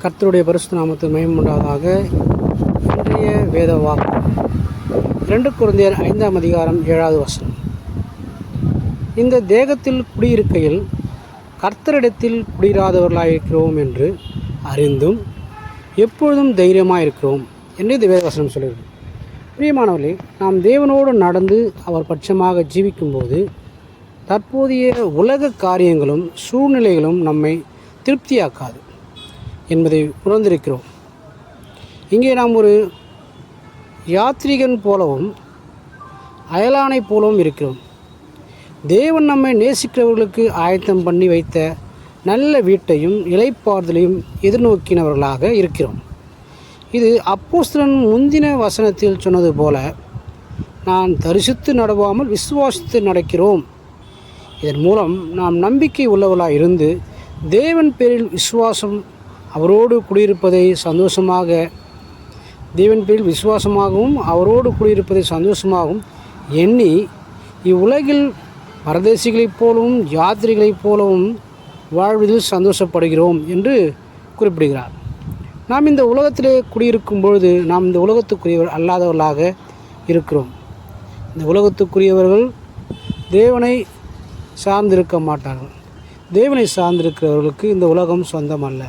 கர்த்தருடைய பரிசு நாமத்தில் மயமுண்டாதாக இன்றைய வேத வாக்கு. ரெண்டு குழந்தையர் ஐந்தாம் அதிகாரம் ஏழாவது வசனம். இந்த தேகத்தில் குடியிருக்கையில் கர்த்தரிடத்தில் குடியிராதவர்களாயிருக்கிறோம் என்று அறிந்தும் எப்பொழுதும் தைரியமாக இருக்கிறோம் என்று இந்த வேதவசனம் சொல்லியிருக்கு பிரியமானவர்களே நாம் தேவனோடு நடந்து அவர் பட்சமாக ஜீவிக்கும்போது தற்போதைய உலக காரியங்களும் சூழ்நிலைகளும் நம்மை திருப்தியாக்காது. என்பதை உணர்ந்திருக்கிறோம். இங்கே நாம் ஒரு யாத்ரீகன் போலவும் அயலானை போலவும் இருக்கிறோம். தேவன் நம்மை நேசிக்கிறவர்களுக்கு ஆயத்தம் பண்ணி வைத்த நல்ல வீட்டையும் இலைப்பாறுதலையும் எதிர்நோக்கினவர்களாக இருக்கிறோம். இது அப்போஸ்தலன் முந்தின வசனத்தில் சொன்னது போல நான் தரிசித்து நடவாமல் விசுவாசித்து நடக்கிறோம். இதன் மூலம் நாம் நம்பிக்கை உள்ளவர்களாக இருந்து தேவன் பேரில் விசுவாசம் அவரோடு குடியிருப்பதை சந்தோஷமாக தேவன் பேரில் விசுவாசமாகவும் அவரோடு குடியிருப்பதை சந்தோஷமாகவும் எண்ணி இவ்வுலகில் பரதேசிகளைப் போலவும் யாத்திரிகளைப் போலவும் வாழ்வதில் சந்தோஷப்படுகிறோம் என்று குறிப்பிடுகிறார். நாம் இந்த உலகத்திலே குடியிருக்கும் பொழுது நாம் இந்த உலகத்துக்குரியவர் அல்லாதவர்களாக இருக்கிறோம். இந்த உலகத்துக்குரியவர்கள் தேவனை சார்ந்திருக்க மாட்டார்கள். தேவனை சார்ந்திருக்கிறவர்களுக்கு இந்த உலகம் சொந்தம் அல்ல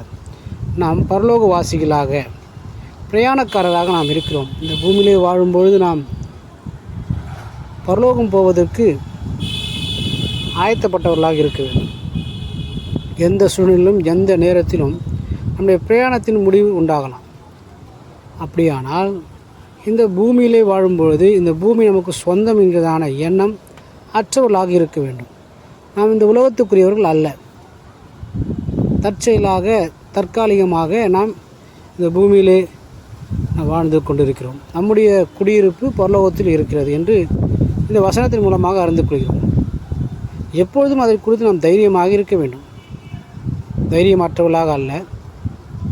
நாம் பரலோகவாசிகளாக பிரயாணக்காரராக நாம் இருக்கிறோம். இந்த பூமியிலே வாழும்பொழுது நாம் பரலோகம் போவதற்கு ஆயத்தப்பட்டவர்களாக இருக்க வேண்டும். எந்த சூழ்நிலையிலும் எந்த நேரத்திலும் நம்முடைய பிரயாணத்தின் முடிவு உண்டாகலாம். அப்படியானால் இந்த பூமியிலே வாழும்பொழுது இந்த பூமி நமக்கு சொந்தம் என்கிறதான எண்ணம் அற்றவர்களாக இருக்க வேண்டும். நாம் இந்த உலகத்துக்குரியவர்கள் அல்ல. தற்செயலாக தற்காலிகமாக நாம் இந்த பூமியிலே வாழ்ந்து கொண்டிருக்கிறோம். நம்முடைய குடியிருப்பு பரலோகத்தில் இருக்கிறது என்று இந்த வசனத்தின் மூலமாக அறிந்து கொள்கிறோம். எப்பொழுதும் அதை குறித்து நாம் தைரியமாக இருக்க வேண்டும். தைரியமற்றவர்களாக அல்ல.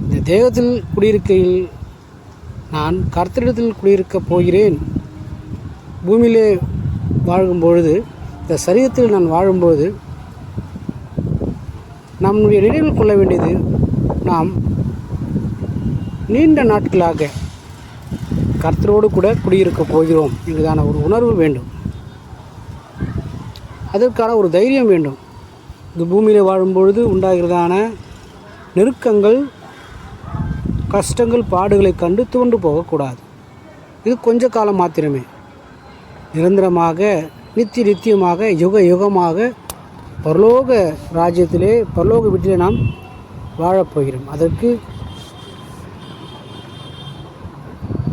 இந்த தேகத்தில் குடியிருக்கையில் நான் கர்த்தரிடத்தில் குடியிருக்கப் போகிறேன். பூமியிலே வாழும் பொழுது இந்த சரீரத்தில் நான் வாழும்போது நம்முடைய நினைவில் கொள்ள வேண்டியது நாம் நீண்ட நாட்களாக கர்த்தரோடு கூட குடியிருக்கப் போகிறோம் என்பதான ஒரு உணர்வு வேண்டும். அதற்கான ஒரு தைரியம் வேண்டும். இந்த பூமியில் வாழும்பொழுது உண்டாகிறதான நெருக்கங்கள் கஷ்டங்கள் பாடுகளை கண்டு துவண்டு போகக்கூடாது. இது கொஞ்ச காலம் மாத்திரமே. நிரந்தரமாக நித்திய நித்தியமாக யுக யுகமாக பரலோக ராஜ்யத்திலே பரலோக வீட்டிலே நாம் வாழப்போகிறோம் அதற்கு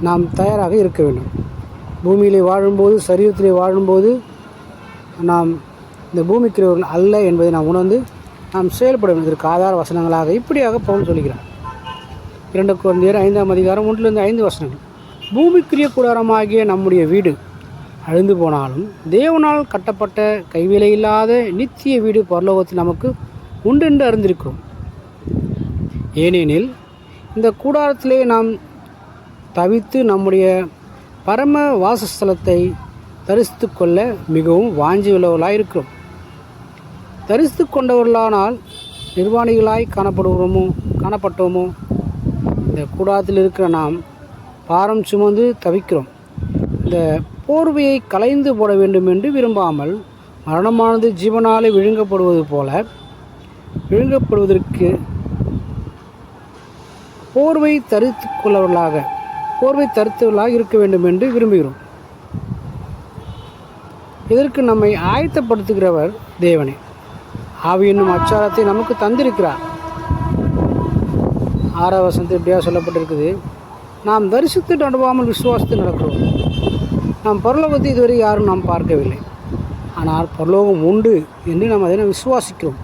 நாம் தயாராக இருக்க வேண்டும். பூமியிலே வாழும்போது சரீரத்திலே வாழும்போது நாம் இந்த பூமிக்கிறவர்கள் அல்ல என்பதை நாம் உணர்ந்து நாம் செயல்பட வேண்டும். இதற்கு ஆதார வசனங்களாக இப்படியாக பவுல் சொல்கிறார். இரண்டு குழந்தையர் ஐந்தாம் அதிகாரம் ஒன்றிலிருந்து ஐந்து வசனங்கள். பூமிக்குரிய கூடாரமாகிய நம்முடைய வீடு அழிந்து போனாலும் தேவனால் கட்டப்பட்ட கைவிலை இல்லாத நித்திய வீடு பரலோகத்தில் நமக்கு உண்டென்று அறிந்திருக்கிறோம். ஏனெனில் இந்த கூடாரத்திலே நாம் தவித்து நம்முடைய பரம வாசஸ்தலத்தை தரிசித்து கொள்ள மிகவும் வாஞ்சி உள்ளவர்களாக இருக்கிறோம் தரிசித்து கொண்டவர்களானால் நிர்வாணிகளாய் காணப்படுவோமோ காணப்பட்டோமோ? இந்த கூடாரத்தில் இருக்கிற நாம் பாரம் சுமந்து தவிக்கிறோம். இந்த போர்வையை கலைந்து போட வேண்டும் என்று விரும்பாமல் மரணமானது ஜீவனாலே விழுங்கப்படுவது போல விழுங்கப்படுவதற்கு போர்வை தரித்து கொள்ளவர்களாக போர்வை தரித்தவர்களாக இருக்க வேண்டும் என்று விரும்புகிறோம். இதற்கு நம்மை ஆயத்தப்படுத்துகிறவர் தேவனே. ஆவி என்னும் அச்சாரத்தை நமக்கு தந்திருக்கிறார். ஆறாவது வசனத்தில் இப்படியா சொல்லப்பட்டிருக்குது. நாம் தரிசித்து நடுவாமல் விசுவாசத்தில் நடக்கிறோம். நாம் பரலோகத்தை இதுவரை யாரும் நாம் பார்க்கவில்லை. ஆனால் பரலோகம் உண்டு என்று நாம் அதை நாம் விசுவாசிக்கிறோம்.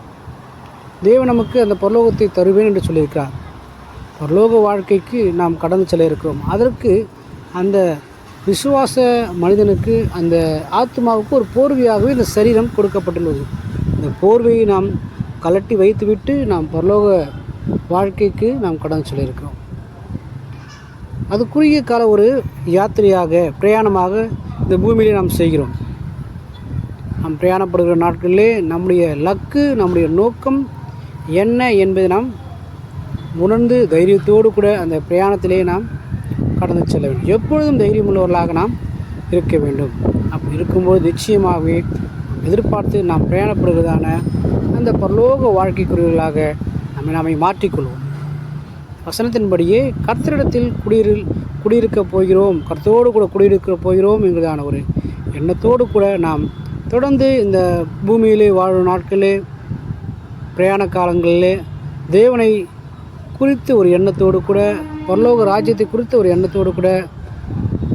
தேவன் நமக்கு அந்த பரலோகத்தை தருவேன் என்று சொல்லியிருக்கிறார். பரலோக வாழ்க்கைக்கு நாம் கடந்து செல்ல இருக்கிறோம். அதற்கு அந்த விசுவாச மனிதனுக்கு அந்த ஆத்மாவுக்கு ஒரு போர்வையாகவே இந்த சரீரம் கொடுக்கப்பட்டுள்ளது. இந்த போர்வையை நாம் கலட்டி வைத்துவிட்டு நாம் பரலோக வாழ்க்கைக்கு நாம் கடந்து சொல்லியிருக்கிறோம் அது குறுகிய கால ஒரு யாத்திரையாக பிரயாணமாக இந்த பூமியிலே நாம் செய்கிறோம். நாம் பிரயாணப்படுகிற நாட்களிலே நம்முடைய லக்கு நம்முடைய நோக்கம் என்ன என்பதை நாம் உணர்ந்து தைரியத்தோடு கூட அந்த பிரயாணத்திலே நாம் கடந்து செல்ல வேண்டும். எப்பொழுதும் தைரியமுள்ளவர்களாக நாம் இருக்க வேண்டும். அப்படி இருக்கும்போது நிச்சயமாகவே எதிர்பார்த்து நாம் பிரயாணப்படுவதான அந்த பரலோக வாழ்க்கைக்குரியவர்களாக நம்மை நாமை மாற்றிக்கொள்வோம். வசனத்தின்படியே கர்த்தரிடத்தில் குடியிரு குடியிருக்க போகிறோம். கர்த்தரோடு கூட குடியிருக்க போகிறோம் என்கிறதான ஒரு எண்ணத்தோடு கூட நாம் தொடர்ந்து இந்த பூமியிலே வாழும் நாட்களிலே பிரயாண காலங்களிலே தேவனை குறித்து ஒரு எண்ணத்தோடு கூட பரலோக ராஜ்யத்தை குறித்த ஒரு எண்ணத்தோடு கூட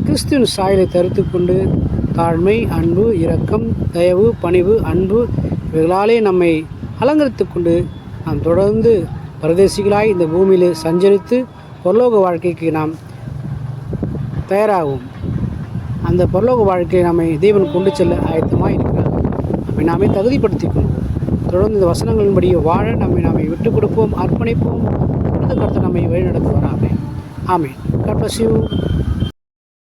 கிறிஸ்துவின் சாயலை தருத்து கொண்டு தாழ்மை அன்பு இரக்கம் தயவு பணிவு அன்பு இவைகளாலே நம்மை அலங்கரித்து கொண்டு நாம் தொடர்ந்து பரதேசிகளாய் இந்த பூமியில் சஞ்சரித்து பொருளோக வாழ்க்கைக்கு நாம் தயாராகும் அந்த பரலோக வாழ்க்கையை நம்மை தேவன் கொண்டு செல்ல ஆயத்தமாக இருக்கிறார். நம்மை நாமே தகுதிப்படுத்திக் கொள்வோம் தொடர்ந்து இந்த வசனங்களின்படியே வாழ நம்மை நாமே விட்டுக் கொடுப்போம் அர்ப்பணிப்போம். தொடர்ந்து கருத்து நம்மை வழிநடத்துவார். ஆமே கர்பசிவ்